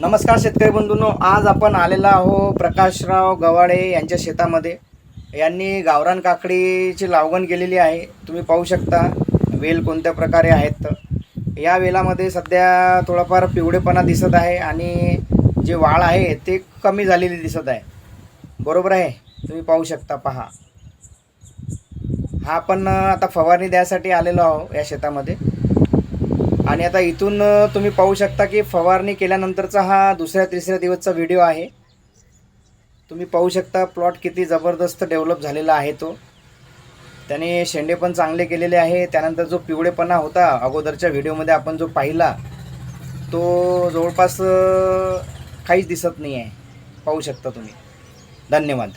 नमस्कार शेतकरी बंधूंनो आज आपण आलेला आहो प्रकाशराव गवाडे यांच्या शेतामध्ये. यांनी गावरान काकडीची लागवण केलेली आहे. तुम्ही पाहू शकता वेल कोणत्या प्रकारे आहेत. या वेलामध्ये सध्या थोडाफार पिवळेपणा दिसत आहे आणि जे वाळ आहे ते कमी झालेली दिसत आहे. बरोबर आहे? तुम्ही पाहू शकता पहा. हा आपण आता फवारणी द्यायसाठी आलेलो आहो या शेतामध्ये. आणि आता इथून तुम्ही पाहू शकता की फवारणी केल्यानंतरचा हा दुसऱ्या तिसऱ्या दिवसचा व्हिडिओ आहे. तुम्ही पाहू शकता प्लॉट किती जबरदस्त डेव्हलप झालेला आहे तो. त्याने शेंडे पण चांगले केलेले आहे. त्यानंतर जो पिवळेपणा होता अगोदरच्या व्हिडिओमध्ये आपण जो पाहिला तो जवळपास काहीच दिसत नाही आहे पाहू शकता तुम्ही. धन्यवाद.